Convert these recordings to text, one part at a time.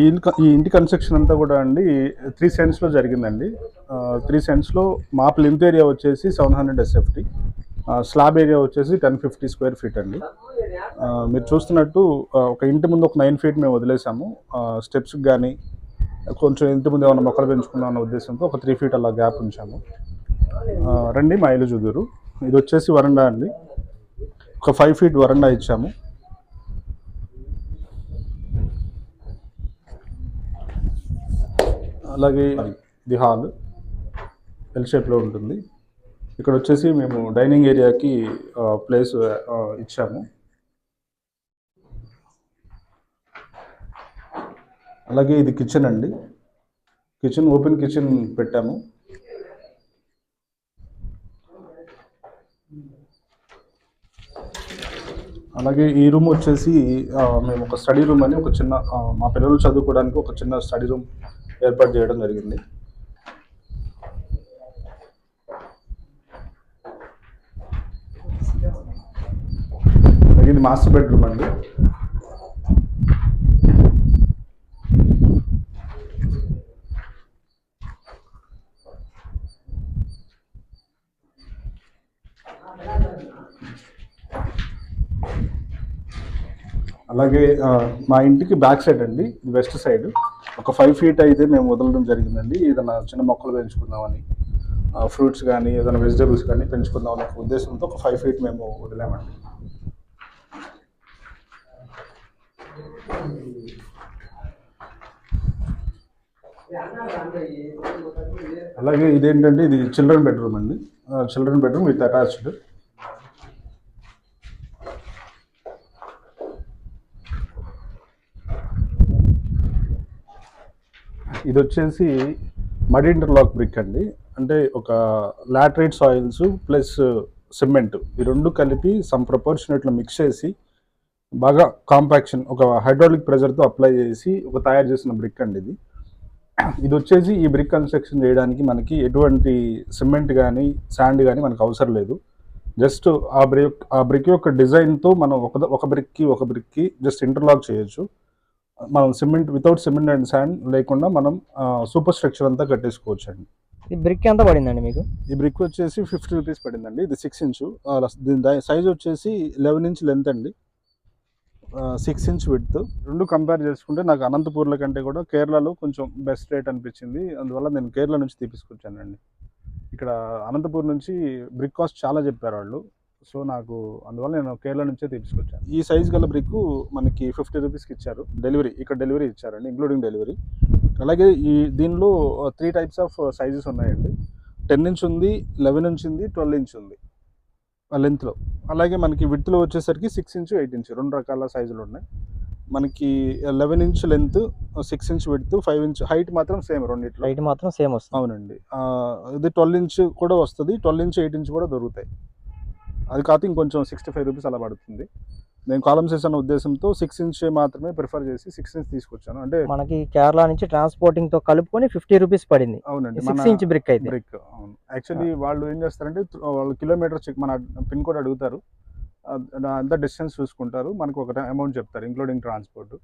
ఈ ఈ ఇంటి కన్స్ట్రక్షన్ అంతా కూడా అండి త్రీ సెంట్స్లో జరిగిందండి. త్రీ సెంట్స్లో మా ప్లింత్ ఏరియా వచ్చేసి seven hundred S F T. Slab area వచ్చేసి టెన్ ఫిఫ్టీ స్క్వేర్ ఫీట్ అండి. మీరు చూస్తున్నట్టు ఒక ఇంటి ముందు ఒక నైన్ ఫీట్ మేము వదిలేసాము. స్టెప్స్కి కానీ కొంచెం ఇంటి ముందు ఏమైనా మొక్కలు పెంచుకుందాం అన్న ఉద్దేశంతో ఒక త్రీ ఫీట్ అలా గ్యాప్ ఉంచాము. రండి మా ఇల్లు చూదురు. ఇది వచ్చేసి వరండా అండి. ఒక ఫైవ్ ఫీట్ వరండా ఇచ్చాము. అలాగే ఇది హాల్ ఎల్ షేప్లో ఉంటుంది. ఇక్కడ వచ్చేసి మేము డైనింగ్ ఏరియాకి ప్లేస్ ఇచ్చాము. అలాగే ఇది కిచెన్ అండి. కిచెన్ ఓపెన్ కిచెన్ పెట్టాము. అలాగే ఈ రూమ్ వచ్చేసి మేము ఒక స్టడీ రూమ్ అని ఒక చిన్న మా పిల్లలు చదువుకోవడానికి ఒక చిన్న స్టడీ రూమ్ ఏర్పాటు చేయడం జరిగింది. ఇది మాస్టర్ బెడ్రూమ్ అండి. అలాగే మా ఇంటికి బ్యాక్ సైడ్ అండి వెస్ట్ సైడ్. ఒక ఫైవ్ ఫీట్ అయితే మేము వదలడం జరిగిందండి. ఏదైనా చిన్న మొక్కలు పెంచుకుందామని ఫ్రూట్స్ కానీ ఏదైనా వెజిటేబుల్స్ కానీ పెంచుకుందాం అనే ఒక ఉద్దేశంతో ఒక ఫైవ్ ఫీట్ మేము వదిలామండి. అలాగే ఇదేంటంటే ఇది చిల్డ్రన్ బెడ్రూమ్ అండి. చిల్డ్రన్ బెడ్రూమ్ విత్ అటాచ్డ్ ఇది వచ్చేసి మడ్ ఇంటర్లాక్ బ్రిక్ అండి. అంటే ఒక లాటరైట్ సాయిల్స్ ప్లస్ సిమెంట్ ఈ రెండు కలిపి సమ్ ప్రపోర్షనేట్లో మిక్స్ చేసి బాగా కాంపాక్షన్ ఒక హైడ్రాలిక్ ప్రెజర్తో అప్లై చేసి ఒక తయారు చేసిన బ్రిక్ అండి ఇది. ఇది వచ్చేసి ఈ బ్రిక్ కన్స్ట్రక్షన్ చేయడానికి మనకి ఎటువంటి సిమెంట్ కానీ శాండ్ కానీ మనకు అవసరం లేదు. జస్ట్ ఆ బ్రిక్ ఆ బ్రిక్ యొక్క డిజైన్తో మనం ఒక ఒక బ్రిక్కి ఒక బ్రిక్కి జస్ట్ ఇంటర్లాక్ చేయొచ్చు. మనం cement without cement and sand లేకుండా మనం సూపర్ స్ట్రక్చర్ అంతా కట్టేసుకోవచ్చు అండి ఈ బ్రిక్ ఎంత పడిందండి మీకు? ఈ బ్రిక్ వచ్చేసి ఫిఫ్టీ రూపీస్ పడిందండి. ఇది సిక్స్ ఇంచు దీని సైజ్ వచ్చేసి లెవెన్ ఇంచ్ లెంత్ అండి. సిక్స్ ఇంచ్ విడ్త్ రెండు కంపేర్ చేసుకుంటే నాకు అనంతపూర్ల కంటే కూడా కేరళలో కొంచెం బెస్ట్ రేట్ అనిపించింది. అందువల్ల నేను కేరళ నుంచి తీపించుకొచ్చానండి ఇక్కడ అనంతపూర్ నుంచి బ్రిక్ కాస్ట్ చాలా చెప్పారు వాళ్ళు. సో నాకు అందువల్ల నేను కేరళ నుంచే తీసుకొచ్చాను. ఈ సైజ్ గల బ్రిక్ మనకి ఫిఫ్టీ రూపీస్కి ఇచ్చారు. డెలివరీ ఇక్కడ డెలివరీ ఇచ్చారండి ఇంక్లూడింగ్ డెలివరీ అలాగే ఈ దీనిలో త్రీ టైప్స్ ఆఫ్ సైజెస్ ఉన్నాయండి. టెన్ ఇంచ్ ఉంది లెవెన్ ఇంచ్ ఉంది ట్వెల్వ్ ఇంచ్ ఉంది. లెంత్లో అలాగే మనకి విడ్త్లో వచ్చేసరికి సిక్స్ ఇంచ్ ఎయిట్ ఇంచ్ రెండు రకాల సైజులు ఉన్నాయి. మనకి eleven inch length six inch width five inch height మాత్రం సేమ్ రెండిట్లో. లైట్ మాత్రం సేమ్ వస్తుంది. అవునండి. ఇది ట్వెల్వ్ ఇంచ్ కూడా వస్తుంది ట్వెల్వ్ ఇంచ్ ఎయిట్ ఇంచ్ కూడా దొరుకుతాయి. అది కాదు ఇంకొంచెం సిక్స్టీ ఫైవ్ రూపీస్ అలా పడుతుంది. నేను కాలమ్స్ వేసిన ఉద్దేశంతో సిక్స్ ఇంచ్ మాత్రమే ప్రిఫర్ చేసి సిక్స్ ఇంచ్ తీసుకొచ్చాను. అంటే మనకి కేరళ నుంచి ట్రాన్స్పోర్టింగ్తో కలుపుకొని ఫిఫ్టీ రూపీస్ పడింది. అవునండి సిక్స్ ఇంచ్ బ్రిక్ అయితే. బ్రిక్ అవును. యాక్చువల్లీ వాళ్ళు ఏం చేస్తారంటే వాళ్ళు కిలోమీటర్ చెక్ మన పిన్ కోడ్ అడుగుతారు. అంత డిస్టెన్స్ చూసుకుంటారు. మనకు ఒక అమౌంట్ చెప్తారు ఇంక్లూడింగ్ ట్రాన్స్పోర్ట్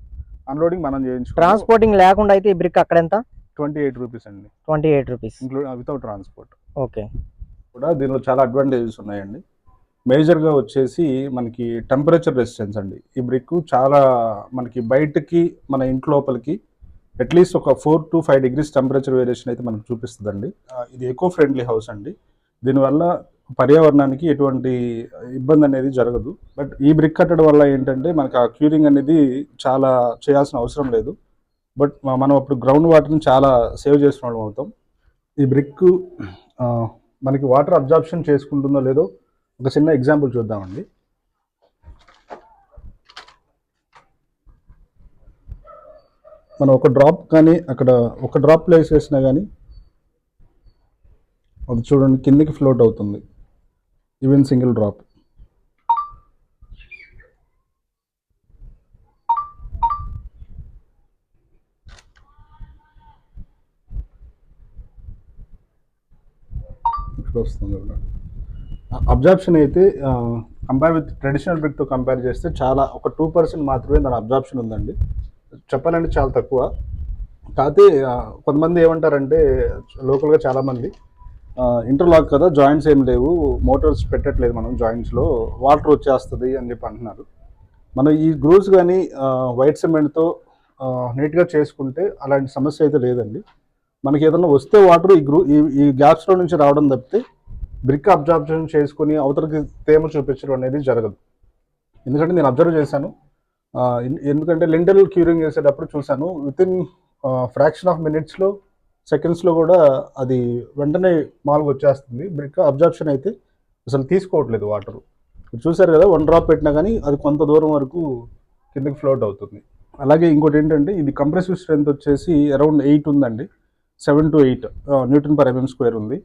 అన్లోడింగ్ మనం చేయించుకుంటాం. ట్రాన్స్పోర్టింగ్ లేకుండా అయితే ఈ బ్రిక్ అక్కడ ఎంత? ట్వంటీ ఎయిట్ రూపీస్ అండి. Twenty eight rupees include without transport okay కూడా దీనిలో చాలా అడ్వాంటేజెస్ ఉన్నాయండి. మేజర్గా వచ్చేసి మనకి టెంపరేచర్ రెసిస్టెన్స్ అండి. ఈ బ్రిక్ చాలా మనకి బయటకి మన ఇంటి లోపలికి అట్లీస్ట్ ఒక four to five degrees temperature variation అయితే మనకు చూపిస్తుందండి. ఇది ఎకో ఫ్రెండ్లీ హౌస్ అండి. దీనివల్ల పర్యావరణానికి ఎటువంటి ఇబ్బంది అనేది జరగదు. బట్ ఈ బ్రిక్ కట్టడం వల్ల ఏంటంటే మనకి ఆ క్యూరింగ్ అనేది చాలా చేయాల్సిన అవసరం లేదు. బట్ మనం అప్పుడు గ్రౌండ్ వాటర్ని చాలా సేవ్ చేసిన వాళ్ళం అవుతాం. ఈ బ్రిక్ మనకి వాటర్ అబ్జార్ప్షన్ చేసుకుంటుందో లేదో ఒక చిన్న ఎగ్జాంపుల్ చూద్దామండి. మనం ఒక డ్రాప్ కానీ అక్కడ ఒక డ్రాప్ ప్లేస్ వేసినా కానీ అది చూడండి కిందికి ఫ్లోట్ అవుతుంది. ఈవెన్ సింగిల్ డ్రాప్ ఇక్కడ వస్తుంది అబ్జార్ప్షన్ అయితే కంపేర్ విత్ ట్రెడిషనల్ బ్రిక్తో కంపేర్ చేస్తే చాలా ఒక టూ పర్సెంట్ మాత్రమే దాని అబ్జార్ప్షన్ ఉందండి. చెప్పాలంటే చాలా తక్కువ. కాకపోతే కొంతమంది ఏమంటారంటే లోకల్గా చాలామంది ఇంటర్లాక్ కదా జాయింట్స్ ఏం లేవు మోటార్స్ పెట్టట్లేదు మనం జాయింట్స్లో వాటర్ వచ్చేస్తుంది అని చెప్పి అంటున్నారు. మనం ఈ గ్రూవ్స్ కానీ వైట్ సిమెంట్తో నీట్గా చేసుకుంటే అలాంటి సమస్య అయితే లేదండి. మనకి ఏదైనా వస్తే వాటర్ ఈ గ్రూ ఈ ఈ గ్యాప్స్లో నుంచి రావడం తప్పితే బ్రిక్ అబ్జార్ప్షన్ చేసుకుని అవతలకి తేమ చూపించడం అనేది జరగదు. ఎందుకంటే నేను అబ్జర్వ్ చేశాను. ఎందుకంటే లిండల్ క్యూరింగ్ చేసేటప్పుడు చూశాను. విత్ ఇన్ ఫ్రాక్షన్ ఆఫ్ మినిట్స్లో సెకండ్స్లో కూడా అది వెంటనే మాల్గా వచ్చేస్తుంది బ్రిక్ అబ్జార్ప్షన్ అయితే అసలు తీసుకోవట్లేదు వాటర్. చూసారు కదా వన్ డ్రాప్ పెట్టినా కానీ అది కొంత దూరం వరకు కిందకి ఫ్లోట్ అవుతుంది. అలాగే ఇంకోటి ఏంటంటే ఇది కంప్రెసివ్ స్ట్రెంత్ వచ్చేసి అరౌండ్ ఎయిట్ ఉందండి. Seven to eight newton per mm square ఉంది.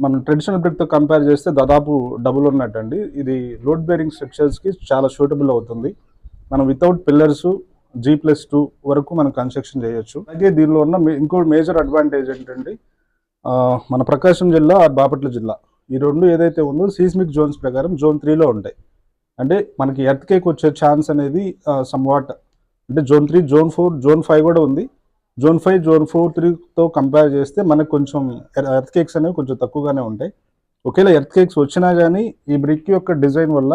మనం ట్రెడిషనల్ బ్రిక్తో కంపేర్ చేస్తే దాదాపు డబుల్ ఉన్నట్టండి. ఇది లోడ్ బేరింగ్ స్ట్రక్చర్స్కి చాలా సూటబుల్ అవుతుంది. మనం without pillars G plus two వరకు మనం కన్స్ట్రక్షన్ చేయొచ్చు. అలాగే దీనిలో ఉన్న మే- ఇంకో మేజర్ అడ్వాంటేజ్ ఏంటంటే మన ప్రకాశం జిల్లా బాపట్ల జిల్లా. ఈ రెండు ఏదైతే ఉందో సీస్మిక్ జోన్స్ ప్రకారం జోన్ త్రీలో ఉంటాయి. అంటే మనకి ఎర్త్ కేక్ వచ్చే ఛాన్స్ అనేది సమ్వాట్ అంటే zone three zone four zone five కూడా ఉంది. జోన్ ఫైవ్ జోన్ ఫోర్ త్రీతో కంపేర్ చేస్తే మనకు కొంచెం ఎర్త్ కేక్స్ అనేవి కొంచెం తక్కువగానే ఉంటాయి. ఒకవేళ ఎర్త్ కేక్స్ వచ్చినా కానీ ఈ బ్రిక్ యొక్క డిజైన్ వల్ల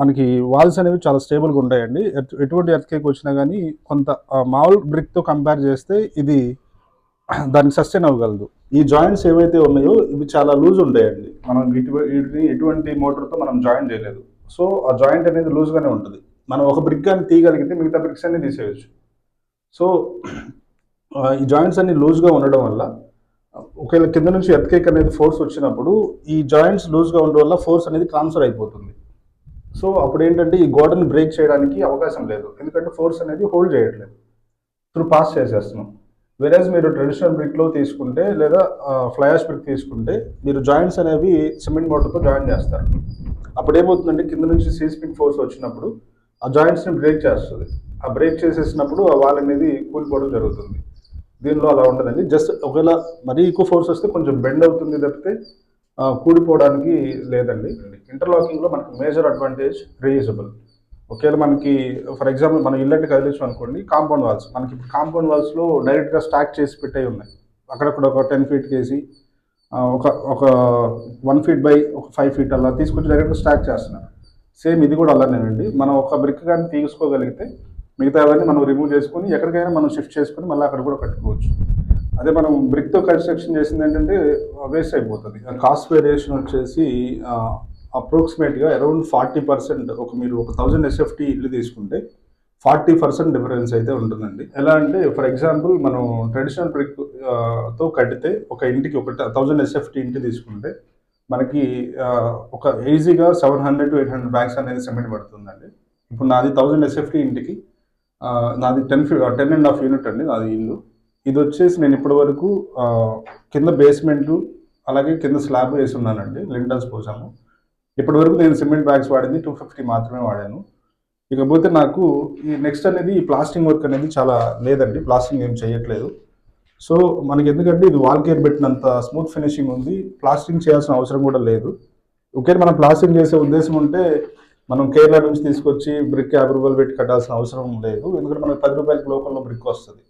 మనకి వాల్స్ అనేవి చాలా స్టేబుల్గా ఉంటాయండి. ఎటువంటి ఎర్త్ కేక్ వచ్చినా కానీ కొంత మామూలు బ్రిక్తో కంపేర్ చేస్తే ఇది దానికి సస్టైన్ అవ్వగలదు. ఈ జాయింట్స్ ఏవైతే ఉన్నాయో ఇవి చాలా లూజ్ ఉంటాయండి. మనం వీటిని ఎటువంటి మోటార్తో మనం జాయిన్ చేయలేదు. సో ఆ జాయింట్ అనేది లూజ్గానే ఉంటుంది. మనం ఒక బ్రిక్ కానీ తీయగలిగితే మిగతా బ్రిక్స్ అన్ని తీసేయచ్చు. సో ఈ జాయింట్స్ అన్ని లూజ్గా ఉండడం వల్ల ఒకవేళ కింద నుంచి ఎర్త్కేక్ అనేది ఫోర్స్ వచ్చినప్పుడు ఈ జాయింట్స్ లూజ్గా ఉండడం వల్ల ఫోర్స్ అనేది ట్రాన్స్ఫర్ అయిపోతుంది. సో అప్పుడు ఏంటంటే ఈ గోడని బ్రేక్ చేయడానికి అవకాశం లేదు. ఎందుకంటే ఫోర్స్ అనేది హోల్డ్ చేయట్లేదు. త్రూ పాస్ చేసేస్తున్నాం. వెరాజ్ మీరు ట్రెడిషనల్ బ్రిక్లో తీసుకుంటే లేదా ఫ్లయాష్ బ్రిక్ తీసుకుంటే మీరు జాయింట్స్ అనేవి సిమెంట్ మోటార్తో జాయిన్ చేస్తారు. అప్పుడు ఏమవుతుందంటే కింద నుంచి సీస్పింగ్ ఫోర్స్ వచ్చినప్పుడు ఆ జాయింట్స్ని బ్రేక్ చేస్తుంది. ఆ బ్రేక్ చేసేసినప్పుడు ఆ వాల్ అనేది కూలిపోవడం జరుగుతుంది. దీనిలో అలా ఉండదండి. జస్ట్ ఒకవేళ మరీ ఎక్కువ ఫోర్స్ వస్తే కొంచెం బెండ్ అవుతుంది తప్పితే కూడిపోవడానికి లేదండి. ఇంటర్లాకింగ్లో మనకి మేజర్ అడ్వాంటేజ్ రీయూజబుల్. ఒకవేళ మనకి ఫర్ ఎగ్జాంపుల్ మనం ఇల్లంటే కదిలించాం అనుకోండి కాంపౌండ్ వాల్స్. మనకి ఇప్పుడు కాంపౌండ్ వాల్స్లో డైరెక్ట్గా స్టాక్ చేసి పెట్టే ఉన్నాయి. అక్కడక్కడ ఒక టెన్ ఫీట్ కేసి ఒక ఒక వన్ ఫీట్ బై ఒక ఫైవ్ ఫీట్ అలా తీసుకొచ్చి డైరెక్ట్గా స్టాక్ చేస్తున్నారు. సేమ్ ఇది కూడా అలానేనండి. మనం ఒక బ్రిక్ కానీ తీసుకోగలిగితే మిగతా అవన్నీ మనం రిమూవ్ చేసుకొని ఎక్కడికైనా మనం షిఫ్ట్ చేసుకొని మళ్ళీ అక్కడ కూడా కట్టుకోవచ్చు. అదే మనం బ్రిక్తో కన్స్ట్రక్షన్ చేసింది ఏంటంటే వేస్ట్ అయిపోతుంది. కాస్ట్ వేరియేషన్ వచ్చేసి అప్రోక్సిమేట్గా అరౌండ్ ఫార్టీ పర్సెంట్ ఒక మీరు ఒక థౌజండ్ ఎస్ఎఫ్టీ ఇల్లు తీసుకుంటే ఫార్టీ పర్సెంట్ డిఫరెన్స్ అయితే ఉంటుందండి. ఎలా అంటే ఫర్ ఎగ్జాంపుల్ మనం ట్రెడిషనల్ బ్రిక్తో కడితే ఒక ఇంటికి ఒక థౌజండ్ ఎస్ఎఫ్టీ ఇంటి తీసుకుంటే మనకి ఒక ఈజీగా seven hundred to eight hundred bags అనేది సిమెంట్ పడుతుందండి. ఇప్పుడు నాది థౌజండ్ ఎస్ఎఫ్టీ ఇంటికి నాది ten fee ten and half unit అండి నాది ఇల్లు. ఇది వచ్చేసి నేను ఇప్పటి వరకు కింద బేస్మెంట్ అలాగే కింద స్లాబ్ వేసి ఉన్నానండి లింటల్స్ పోసాము. ఇప్పటి వరకు నేను సిమెంట్ బ్యాగ్స్ వాడింది టూ ఫిఫ్టీ మాత్రమే వాడాను. ఇకపోతే నాకు ఈ నెక్స్ట్ అనేది ఈ ప్లాస్టింగ్ వర్క్ అనేది చాలా లేదండి ప్లాస్టింగ్ ఏం చేయట్లేదు. సో మనకి ఎందుకంటే ఇది వాల్ కేర్ పెట్టినంత స్మూత్ ఫినిషింగ్ ఉంది ప్లాస్టింగ్ చేయాల్సిన అవసరం కూడా లేదు. ఒకే మనం ప్లాస్టింగ్ చేసే ఉద్దేశం ఉంటే మనం కేరళ నుంచి తీసుకొచ్చి బ్రిక్ యాభై రూపాయలు పెట్టి కట్టాల్సిన అవసరం లేదు. ఎందుకంటే మనకు పది రూపాయలకి లోకల్లో బ్రిక్ వస్తుంది.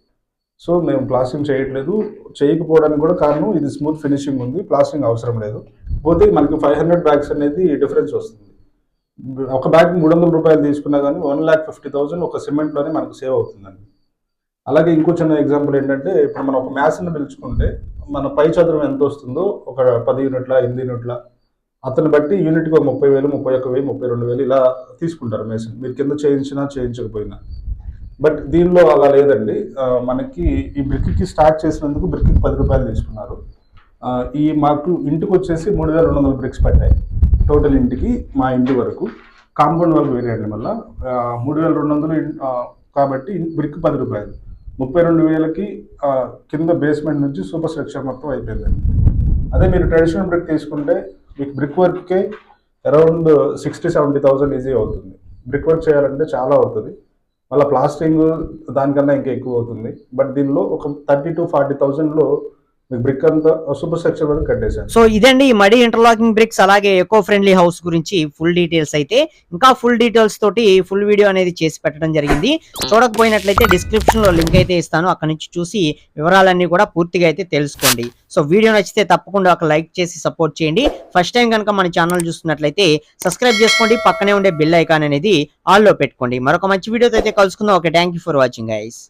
సో మేము ప్లాస్టింగ్ చేయట్లేదు. చేయకపోవడానికి కూడా కారణం ఇది స్మూత్ ఫినిషింగ్ ఉంది. ప్లాస్టింగ్ అవసరం లేదు. పోతే మనకి ఫైవ్ హండ్రెడ్ బ్యాగ్స్ అనేది డిఫరెన్స్ వస్తుంది. ఒక బ్యాగ్ మూడు వందల రూపాయలు తీసుకున్నా కానీ వన్ ల్యాక్ ఫిఫ్టీ థౌసండ్ ఒక సిమెంట్లోనే మనకు సేవ్ అవుతుందండి. అలాగే ఇంకో చిన్న ఎగ్జాంపుల్ ఏంటంటే ఇప్పుడు మనం ఒక మ్యాథ్స్ని పిలుచుకుంటే మన పై చదువు ఎంత వస్తుందో ఒక పది యూనిట్ల ఎనిమిది యూనిట్ల అతను బట్టి యూనిట్కి ఒక ముప్పై వేలు ముప్పై ఒక్క వేలు ముప్పై రెండు వేలు ఇలా తీసుకుంటారు మేసన్ మీరు కింద చేయించినా చేయించకపోయినా. బట్ దీనిలో అలా లేదండి. మనకి ఈ బ్రిక్కి స్టార్ట్ చేసినందుకు బ్రిక్కి పది రూపాయలు తీసుకున్నారు. ఈ మాకు ఇంటికి వచ్చేసి మూడు వేల రెండు వందల బ్రిక్స్ పట్టాయి టోటల్ ఇంటికి మా ఇంటి వరకు. కాంపౌండ్ వరకు వేరేయండి మళ్ళీ. మూడు వేల రెండు వందలు కాబట్టి బ్రిక్ పది రూపాయలు. ముప్పై రెండు వేలకి కింద బేస్మెంట్ నుంచి సూపర్ స్ట్రక్చర్ మొత్తం అయిపోయిందండి. అదే మీరు ట్రెడిషనల్ బ్రిక్ తీసుకుంటే మీకు బ్రిక్ వర్క్కి around sixty seventy thousand easy అవుతుంది. బ్రిక్ వర్క్ చేయాలంటే చాలా అవుతుంది. మళ్ళీ ప్లాస్టింగ్ దానికన్నా ఇంకా ఎక్కువ అవుతుంది. బట్ దీనిలో ఒక థర్టీ టు ఫార్టీ థౌజండ్లో బ్రిక్ అంతా సూపర్ స్ట్రక్చర్ వరకు కట్టేసాను సో ఇదండి ఈ మడి ఇంటర్లాకింగ్ బ్రిక్స్ అలాగే ఎకో ఫ్రెండ్లీ హౌస్ గురించి ఫుల్ డీటెయిల్స్ అయితే ఇంకా ఫుల్ డీటెయిల్స్ తోటి ఫుల్ వీడియో అనేది చేసి పెట్టడం జరిగింది. చూడకపోయినట్లయితే డిస్క్రిప్షన్లో లింక్ అయితే ఇస్తాను. అక్కడ నుంచి చూసి వివరాలన్నీ కూడా పూర్తిగా అయితే తెలుసుకోండి. సో వీడియో నచ్చితే తప్పకుండా ఒక లైక్ చేసి సపోర్ట్ చేయండి. ఫస్ట్ టైం కనుక మన ఛానల్ చూస్తున్నట్లయితే సబ్స్క్రైబ్ చేసుకోండి. పక్కనే ఉండే బిల్ ఐకాన్ అనేది ఆల్లో పెట్టుకోండి. మరొక మంచి వీడియోతో అయితే కలుసుకుందాం. Okay thank you for watching guys